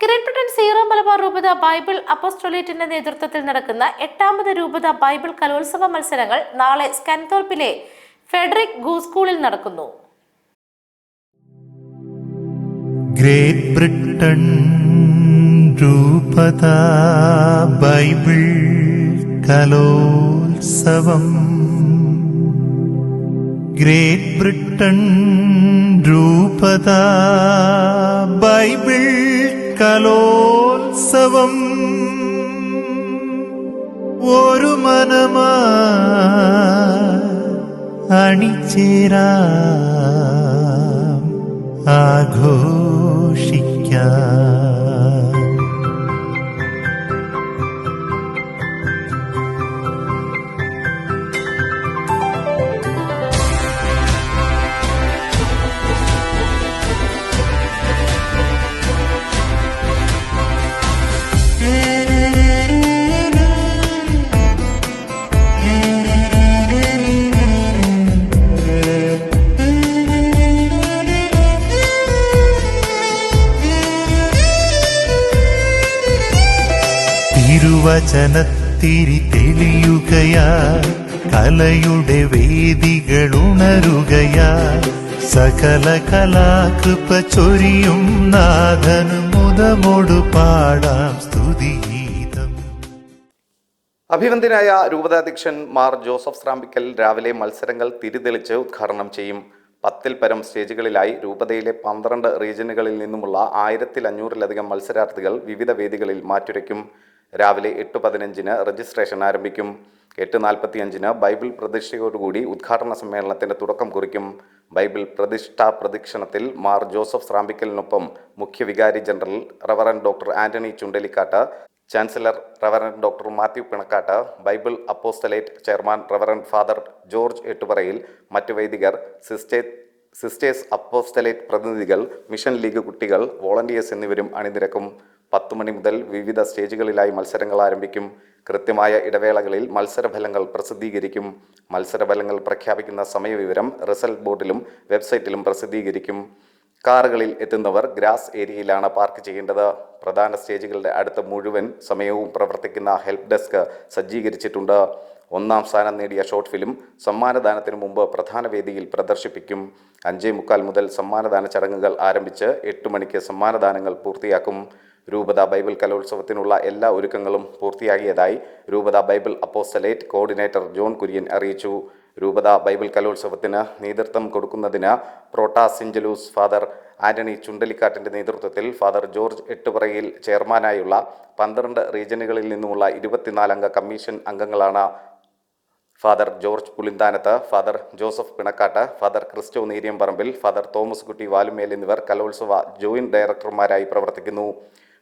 Britain zero Malabar രൂപത Bible അപ്പോസ്റ്റോലേറ്റിന്റെ നേതൃത്വത്തിൽ നടക്കുന്ന എട്ടാമത് രൂപത ബൈബിൾ കലോത്സവ മത്സരങ്ങൾ നാളെ സ്കൻതോർപ്പിലെ ഫെഡറിക് ഗൂസ്കൂളിൽ നടക്കുന്നു. ഗ്രേറ്റ് ബ്രിട്ടൻ രൂപത ബൈബിൾ കലോത്സവം. ഗ്രേറ്റ് ബ്രിട്ടൻ രൂപത ബൈബിൾ കലോത്സവം ഒരു മനമാ അണിചേരാം ആഘോഷിക്കാം. തിരുവചനത്തിരി തെളിയുകയാ കലയുടെ വേദികൾ ഉണരുകയാ സകല കലാകൃപ ചൊരിയും നാഥന് മുതമോടു പാടാം സ്തുതിഗീതം. അഭിവന്ദ്യനായ രൂപതാധ്യക്ഷൻ മാർ ജോസഫ് സ്രാമ്പിക്കൽ രാവിലെ മത്സരങ്ങൾ തിരിതെളിച്ച് ഉദ്ഘാടനം ചെയ്യും. പത്തിൽ പരം സ്റ്റേജുകളിലായി രൂപതയിലെ പന്ത്രണ്ട് റീജിയനുകളിൽ നിന്നുമുള്ള ആയിരത്തിൽ അഞ്ഞൂറിലധികം മത്സരാർത്ഥികൾ വിവിധ വേദികളിൽ മാറ്റുരയ്ക്കും. രാവിലെ എട്ട് പതിനഞ്ചിന് രജിസ്ട്രേഷൻ ആരംഭിക്കും. എട്ട് നാൽപ്പത്തിയഞ്ചിന് ബൈബിൾ പ്രതിഷ്ഠയോടുകൂടി ഉദ്ഘാടന സമ്മേളനത്തിന്റെ തുടക്കം കുറിക്കും. ബൈബിൾ പ്രതിഷ്ഠാ പ്രദക്ഷിണത്തിൽ മാർ ജോസഫ് സ്രാമ്പിക്കലിനൊപ്പം മുഖ്യ വികാരി general reverend doctor Antony Chundalikkatt chancellor reverend doctor Mathew Pinakkatt Bible apostolate chairman reverend father George Ettuparayil മറ്റ് വൈദികർ സിസ്റ്റേ സിസ്റ്റേഴ്സ് അപ്പോസ്റ്റലേറ്റ് പ്രതിനിധികൾ മിഷൻ ലീഗ് കുട്ടികൾ വോളണ്ടിയേഴ്സ് എന്നിവരും അണിനിരക്കും. പത്തു മണി മുതൽ വിവിധ സ്റ്റേജുകളിലായി മത്സരങ്ങൾ ആരംഭിക്കും. കൃത്യമായ ഇടവേളകളിൽ മത്സരഫലങ്ങൾ പ്രസിദ്ധീകരിക്കും. മത്സരഫലങ്ങൾ പ്രഖ്യാപിക്കുന്ന സമയവിവരം റിസൾട്ട് ബോർഡിലും വെബ്സൈറ്റിലും പ്രസിദ്ധീകരിക്കും. കാറുകളിൽ എത്തുന്നവർ ഗ്രാസ് ഏരിയയിലാണ് പാർക്ക് ചെയ്യേണ്ടത്. പ്രധാന സ്റ്റേജുകളുടെ അടുത്ത് മുഴുവൻ സമയവും പ്രവർത്തിക്കുന്ന ഹെൽപ്പ് ഡെസ്ക് സജ്ജീകരിച്ചിട്ടുണ്ട്. ഒന്നാം സ്ഥാനം നേടിയ ഷോർട്ട് ഫിലിം സമ്മാനദാനത്തിന് മുമ്പ് പ്രധാന വേദിയിൽ പ്രദർശിപ്പിക്കും. അഞ്ചേ മുക്കാൽ മുതൽ സമ്മാനദാന ചടങ്ങുകൾ ആരംഭിച്ച് എട്ട് മണിക്ക് സമ്മാനദാനങ്ങൾ പൂർത്തിയാക്കും. രൂപത ബൈബിൾ കലോത്സവത്തിനുള്ള എല്ലാ ഒരുക്കങ്ങളും പൂർത്തിയാകിയതായി രൂപത Bible apostolate coordinator John Kurian അറിയിച്ചു. രൂപത ബൈബിൾ കലോത്സവത്തിന് നേതൃത്വം കൊടുക്കുന്നതിന് പ്രോട്ടാ സിഞ്ചലൂസ് ഫാദർ ആന്റണി ചുണ്ടലിക്കാട്ടിന്റെ നേതൃത്വത്തിൽ ഫാദർ ജോർജ് എട്ടുപറയിൽ ചെയർമാനായുള്ള പന്ത്രണ്ട് റീജിയനുകളിൽ നിന്നുമുള്ള ഇരുപത്തിനാലംഗ കമ്മീഷൻ അംഗങ്ങളാണ് father George Pulinthanath father Joseph Pinakkatt father Christo Neeriyamparambil father Thomas Kutty Valumel എന്നിവർ കലോത്സവ ജോയിന്റ് ഡയറക്ടർമാരായി പ്രവർത്തിക്കുന്നു.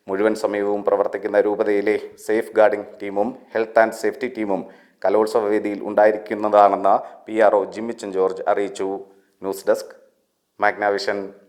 മുഴുവൻ സമയവും പ്രവർത്തിക്കുന്ന രൂപതയിലെ സേഫ് ഗാർഡിംഗ് ടീമും ഹെൽത്ത് ആൻഡ് സേഫ്റ്റി ടീമും കലോത്സവ വേദിയിൽ ഉണ്ടായിരിക്കുന്നതാണെന്ന് P R O Jimmichan George അറിയിച്ചു. News desk Magnavision.